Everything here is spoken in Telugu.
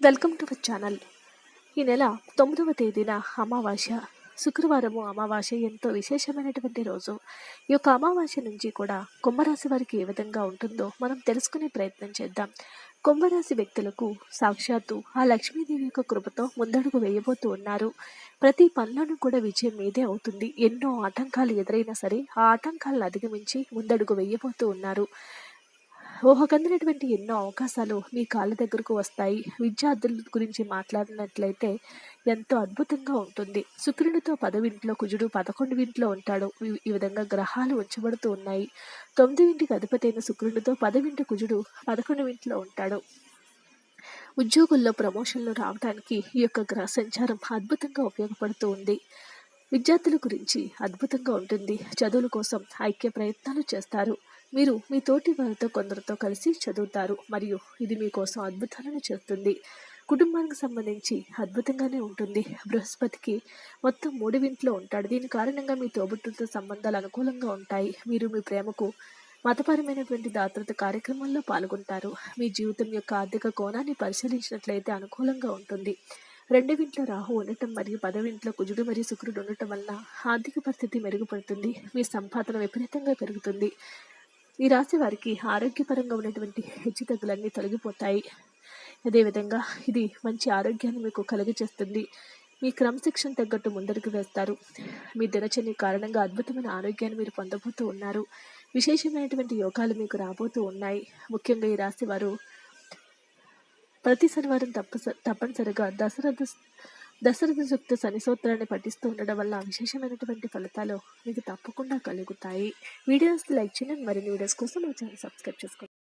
Welcome to our channel. ఈ నెల తొమ్మిదవ తేదీన అమావాస్య. శుక్రవారము అమావాస్య ఎంతో విశేషమైనటువంటి రోజు. ఈ యొక్క అమావాస్య నుంచి కూడా కుంభరాశి వారికి ఏ విధంగా ఉంటుందో మనం తెలుసుకునే ప్రయత్నం చేద్దాం. కుంభరాశి వ్యక్తులకు సాక్షాత్తు ఆ లక్ష్మీదేవి యొక్క కృపతో ముందడుగు వేయబోతూ ఉన్నారు. ప్రతి పనులను కూడా విజయం మీదే అవుతుంది. ఎన్నో ఆటంకాలు ఎదురైనా సరే ఆ ఆటంకాలను అధిగమించి ముందడుగు వేయబోతూ ఉన్నారు. ఊహకందినటువంటి ఎన్నో అవకాశాలు మీ కాళ్ళ దగ్గరకు వస్తాయి. విద్యార్థుల గురించి మాట్లాడినట్లయితే ఎంతో అద్భుతంగా ఉంటుంది. శుక్రునితో పదవింట్లో కుజుడు పదకొండు ఉంటాడు. ఈ- విధంగా గ్రహాలు ఉంచబడుతూ ఉన్నాయి. తొమ్మిది ఇంటికి అధిపతి అయిన శుక్రునితో పదవింటి కుజుడు పదకొండు ఇంట్లో ఉంటాడు. ఉద్యోగుల్లో ప్రమోషన్లు రావడానికి ఈ యొక్క గ్రహ సంచారం అద్భుతంగా ఉపయోగపడుతూ ఉంది. విద్యార్థుల గురించి అద్భుతంగా ఉంటుంది. చదువుల కోసం ఐక్య ప్రయత్నాలు చేస్తారు. మీరు మీ తోటి వారితో కొందరితో కలిసి చదువుతారు మరియు ఇది మీకోసం అద్భుతాలను చేస్తుంది. కుటుంబానికి సంబంధించి అద్భుతంగానే ఉంటుంది. బృహస్పతికి మొత్తం మూడు వింట్లో ఉంటాడు. దీని కారణంగా మీ తోబుట్టుతో సంబంధాలు అనుకూలంగా ఉంటాయి. మీరు మీ ప్రేమకు మతపరమైనటువంటి దాతృత కార్యక్రమంలో పాల్గొంటారు. మీ జీవితం యొక్క ఆర్థిక కోణాన్ని పరిశీలించినట్లయితే అనుకూలంగా ఉంటుంది. రెండవ ఇంట్లో రాహు ఉండటం మరియు పదవ ఇంట్లో కుజుడు మరియు శుక్రుడు ఉండటం వలన ఆర్థిక పరిస్థితి మెరుగుపడుతుంది. మీ సంపాదన విపరీతంగా పెరుగుతుంది. ఈ రాశి వారికి ఆరోగ్యపరంగా ఉన్నటువంటి హెచ్చుతగ్గులన్నీ తొలగిపోతాయి. అదేవిధంగా ఇది మంచి ఆరోగ్యాన్ని మీకు కలుగజేస్తుంది. మీ క్రమశిక్షణ తగ్గట్టు ముందడుగు వేస్తారు. మీ దినచర్య కారణంగా అద్భుతమైన ఆరోగ్యాన్ని మీరు పొందబోతూ ఉన్నారు. విశేషమైనటువంటి యోగాలు మీకు రాబోతూ ఉన్నాయి. ముఖ్యంగా ఈ రాశి వారు ప్రతి శనివారం తప్ప తప్పనిసరిగా దశరథ దశరథ సూక్త శని సూత్రాన్ని పఠిస్తూ ఉండడం వల్ల విశేషమైనటువంటి ఫలితాలు మీకు తప్పకుండా కలుగుతాయి. వీడియోస్ లైక్ చేయండి. మరిన్ని వీడియోస్ కోసం మా ఛానల్ సబ్స్క్రైబ్ చేసుకోండి.